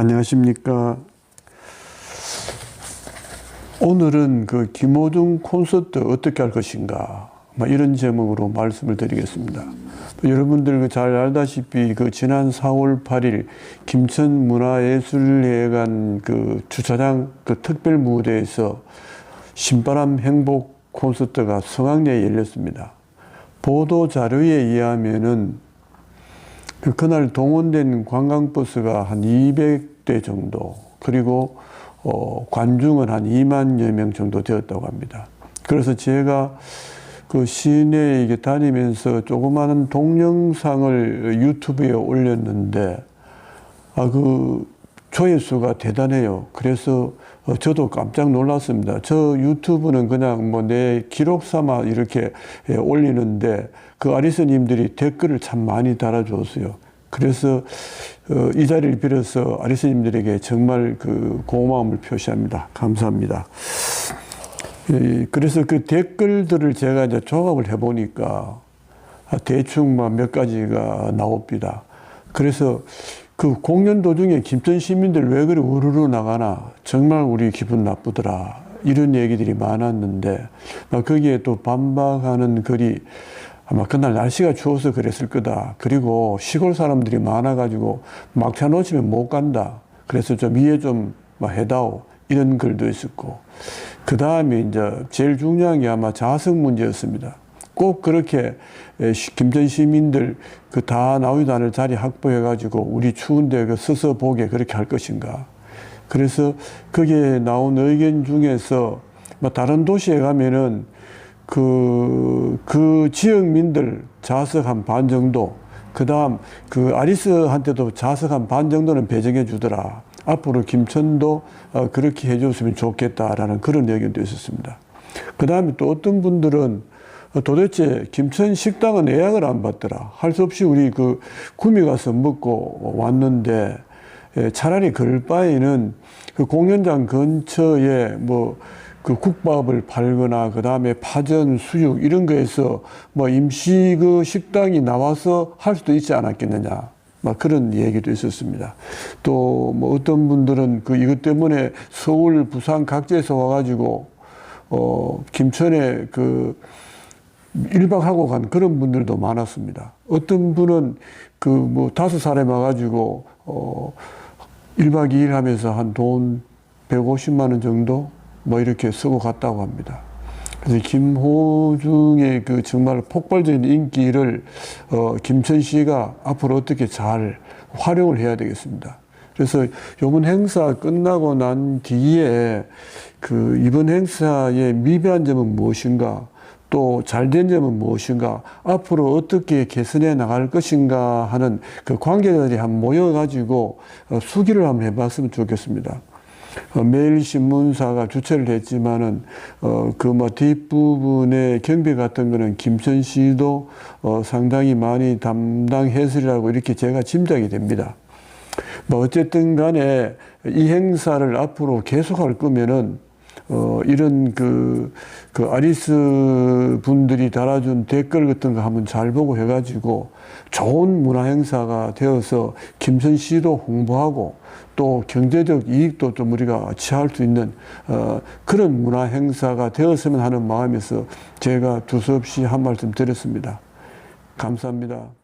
안녕하십니까. 오늘은 그 김호중 콘서트 어떻게 할 것인가. 뭐 이런 제목으로 말씀을 드리겠습니다. 여러분들 그잘 알다시피 그 지난 4월 8일 김천 문화예술회관 그 주차장 그 특별 무대에서 신바람 행복 콘서트가 성황리에 열렸습니다. 보도 자료에 의하면은 그 그날 동원된 관광버스가 한 200 대 정도 그리고 어, 관중은 한 2만여 명 정도 되었다고 합니다. 그래서 제가 그 시내에 다니면서 조그마한 동영상을 유튜브에 올렸는데 아 그 조회수가 대단해요. 그래서 어, 저도 깜짝 놀랐습니다. 저 유튜브는 그냥 뭐 내 기록 삼아 이렇게 예, 올리는데 그 아리스님들이 댓글을 참 많이 달아줬어요. 그래서 어, 이 자리를 빌어서 아리스님들에게 정말 그 고마움을 표시합니다. 감사합니다. 예, 그래서 그 댓글들을 제가 이제 조합을 해보니까 아, 대충 뭐몇 가지가 나옵니다. 그래서 그 공연 도중에 김천 시민들 왜 그리 우르르 나가나 정말 우리 기분 나쁘더라 이런 얘기들이 많았는데 막 거기에 또 반박하는 글이 아마 그날 날씨가 추워서 그랬을 거다. 그리고 시골 사람들이 많아가지고 막차 놓치면 못 간다. 그래서 좀 이해 좀 해다오. 이런 글도 있었고. 그 다음에 이제 제일 중요한 게 아마 자석 문제였습니다. 꼭 그렇게 김전 시민들 그 다 나오지도 않을 자리 확보해가지고 우리 추운데 그 서서 보게 그렇게 할 것인가. 그래서 거기에 나온 의견 중에서 뭐 다른 도시에 가면은 그, 그 지역민들 좌석 한 반 정도, 그 다음 그 아리스한테도 좌석 한 반 정도는 배정해 주더라. 앞으로 김천도 어, 그렇게 해줬으면 좋겠다라는 그런 의견도 있었습니다. 그 다음에 또 어떤 분들은 도대체 김천 식당은 예약을 안 받더라. 할 수 없이 우리 그 구미 가서 먹고 왔는데 예, 차라리 그럴 바에는 그 공연장 근처에 뭐 그 국밥을 팔거나 그 다음에 파전, 수육 이런 거에서 뭐 임시 그 식당이 나와서 할 수도 있지 않았겠느냐. 막 그런 얘기도 있었습니다. 또 뭐 어떤 분들은 그 이것 때문에 서울, 부산 각지에서 와가지고 어 김천에 그 1박하고 간 그런 분들도 많았습니다. 어떤 분은 그 뭐 다섯 사람이 와가지고 어 1박 2일 하면서 한 돈 150만 원 정도 뭐 이렇게 쓰고 갔다고 합니다. 그래서 김호중의 그 정말 폭발적인 인기를 어, 김천 씨가 앞으로 어떻게 잘 활용을 해야 되겠습니다. 그래서 이번 행사 끝나고 난 뒤에 그 이번 행사의 미비한 점은 무엇인가 또 잘 된 점은 무엇인가 앞으로 어떻게 개선해 나갈 것인가 하는 그 관계자들이 한 모여가지고 어, 수기를 한번 해봤으면 좋겠습니다. 어, 매일신문사가 주최를 했지만은 어, 그 뭐 뒷부분의 경비 같은 거는 김천시도 어, 상당히 많이 담당했으리라고 이렇게 제가 짐작이 됩니다. 뭐 어쨌든 간에 이 행사를 앞으로 계속할 거면은 어, 이런 그, 그 아리스 분들이 달아준 댓글 같은 거 한번 잘 보고 해가지고 좋은 문화 행사가 되어서 김천 시도 홍보하고 또 경제적 이익도 좀 우리가 취할 수 있는 어, 그런 문화 행사가 되었으면 하는 마음에서 제가 두서없이 한 말씀 드렸습니다. 감사합니다.